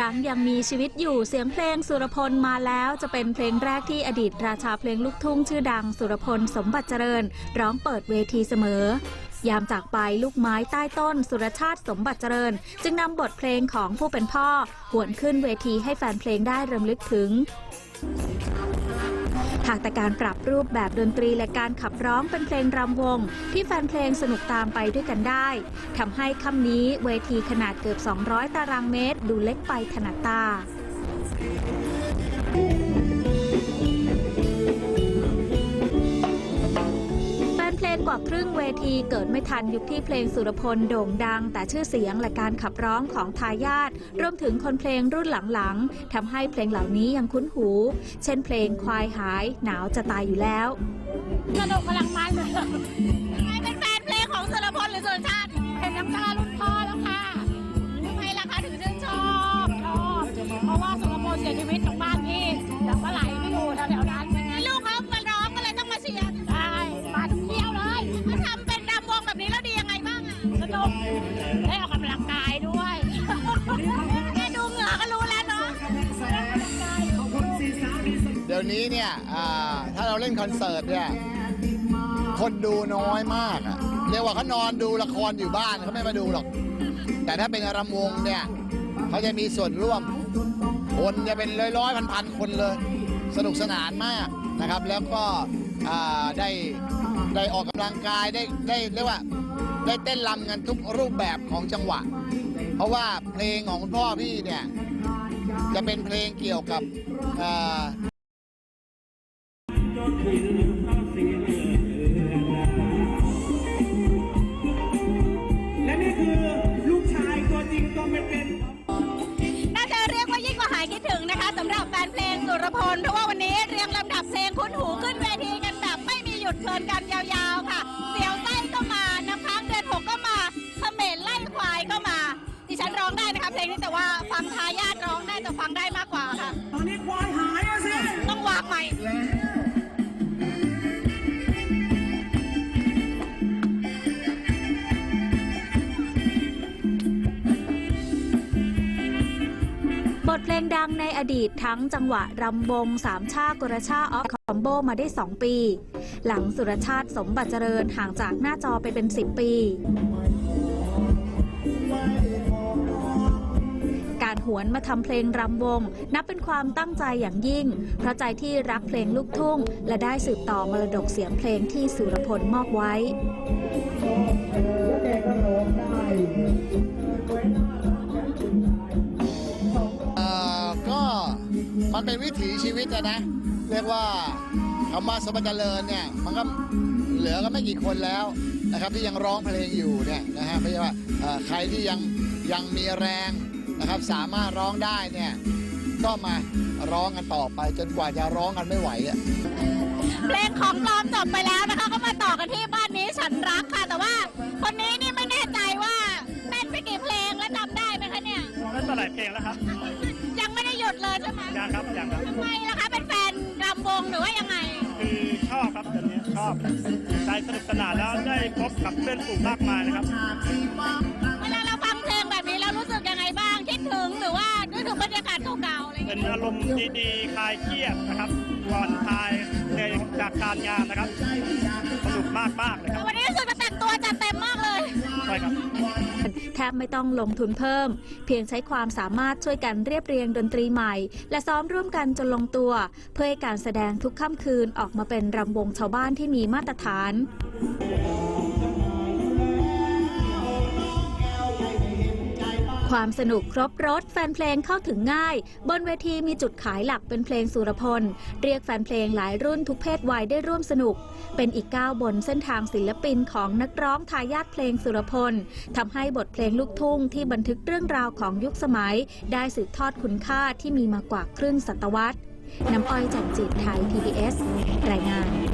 ครั้งยังมีชีวิตอยู่เสียงเพลงสุรพลมาแล้วจะเป็นเพลงแรกที่อดีตราชาเพลงลูกทุ่งชื่อดังสุรพลสมบัติเจริญ ร้องเปิดเวทีเสมอยามจากไปลูกไม้ใต้ต้นสุรชาติสมบัติเจริญ จึงนำบทเพลงของผู้เป็นพ่อ หวนขึ้นเวทีให้แฟนเพลงได้รำลึกถึง หากแต่การปรับรูปแบบดนตรีและการขับร้องเป็นเพลงรำวง ที่แฟนเพลงสนุกตามไปด้วยกันได้ทำให้ค่ำนี้เวทีขนาดเกือบ 200 ตารางเมตร ดูเล็กไปถนัดตา กว่าครึ่งเวทีเกิดไม่ทันยุคที่เพลงสุรพลโด่งดัง แต่ชื่อเสียงและการขับร้องของทายาทรวมถึงคนเพลงรุ่นหลังๆทำให้เพลงเหล่านี้ยังคุ้นหู เช่นเพลงควายหายหนาวจะตายอยู่แล้วสนุกพลังมัน นุกได้ออกกำลังกายด้วยแค่ดูเหงื่อก็รู้แล้วเนาะเดี๋ยวนี้เนี่ยถ้าเราเล่นคอนเสิร์ตเนี่ยคนดูน้อยมากอะเรียกว่าเขานอนดูละครอยู่บ้านเขาไม่มาดูหรอก แต่ถ้าเป็นรำวงเนี่ยเขาจะมีส่วนร่วม คนจะเป็นร้อยร้อยพันพันคนเลย สนุกสนานมากนะครับ แล้วก็ได้ได้ออกกำลังกายได้ได้เรียกว่า ได้เต้นรำกันทุกรูปแบบของจังหวะ เพราะว่าเพลงของคุณพ่อพี่เนี่ย จะเป็นเพลงเกี่ยวกับอ่าและนี่คือลูกชายตัวจริงตัวเป็นน่าจะเรียกว่ายิ่งกว่าหายคิดถึงนะคะสำหรับแฟนเพลงสุรพลเพราะว่าวันนี้เรียงลำดับเพลงคุ้นหูขึ้นเวทีกันแบบไม่มีหยุดเพลินกัน นะคะเพลงนี้แต่ว่าฟังทายาทร้องได้แต่ฟังได้มากกว่าค่ะ ตอนนี้ควายหายอะสิต้องวางใหม่ บทเพลงดังในอดีตทั้งจังหวะรำวงสามชากรชาออฟคอมโบมาได้ 2 ปี หลังสุรชาติสมบัติเจริญห่างจากหน้าจอไปเป็น 10 ปี วนมาทำเพลงรำวง นับเป็นความตั้งใจอย่างยิ่ง เพราะใจที่รักเพลงลูกทุ่ง และได้สืบต่อมรดกเสียงเพลงที่สุรพลมอบไว้ก็มันเป็นวิถีชีวิตอะนะ เรียกว่าคำว่าสมบัติเจริญเนี่ยมันก็เหลือก็ไม่กี่คนแล้วนะครับที่ยังร้องเพลงอยู่เนี่ยนะฮะไม่ใช่ว่าใครที่ยังยังมีแรง นะครับ สามารถร้องได้เนี่ยก็มาร้องกันต่อไปจนกว่าจะร้องกันไม่ไหวอะเพลงของปลอมจบไปแล้วนะคะ ก็มาต่อกันที่บ้านนี้ฉันรักค่ะ แต่ว่าคนนี้นี่ไม่แน่ใจว่าเต้นไปกี่เพลงและจำได้ไหมคะเนี่ยเล่นมาหลายเพลงแล้วครับยังไม่ได้หยุดเลยใช่ไหมยังครับยังครับทำไมล่ะคะเป็นแฟนรำวงหรือว่ายังไง คือชอบครับตอนนี้ชอบใจสนุกสนานแล้วได้พบกับเพื่อนฝูงมากมายนะครับ บรรยากาศเก่าๆอะไรอย่างเป็เงี้นยอารมณ์ดีๆคลายเครียดนะครับก่อนคลายในจากการงานนะครับสนุกมากๆเลยครับวันนี้รู้สึกจะแต่งตัวจัดเต็มมากเลย ใช่ครับ แทบไม่ต้องลงทุนเพิ่ม เพียงใช้ความสามารถช่วยกันเรียบเรียงดนตรีใหม่ และซ้อมร่วมกันจนลงตัว เพื่อให้การแสดงทุกค่ำคืนออกมาเป็นรำวงชาวบ้านที่มีมาตรฐาน ความสนุกครบรถแฟนเพลงเข้าถึงง่าย บนเวทีมีจุดขายหลักเป็นเพลงสุรพล เรียกแฟนเพลงหลายรุ่นทุกเพศวัยได้ร่วมสนุก เป็นอีกก้าวบนเส้นทางศิลปินของนักร้องทายาทเพลงสุรพลทำให้บทเพลงลูกทุ่งที่บันทึกเรื่องราวของยุคสมัย ได้สืบทอดคุณค่าที่มีมากว่าครึ่งศตวรรษน้ำอ้อยจ่มจิตไทย PBS รายงาน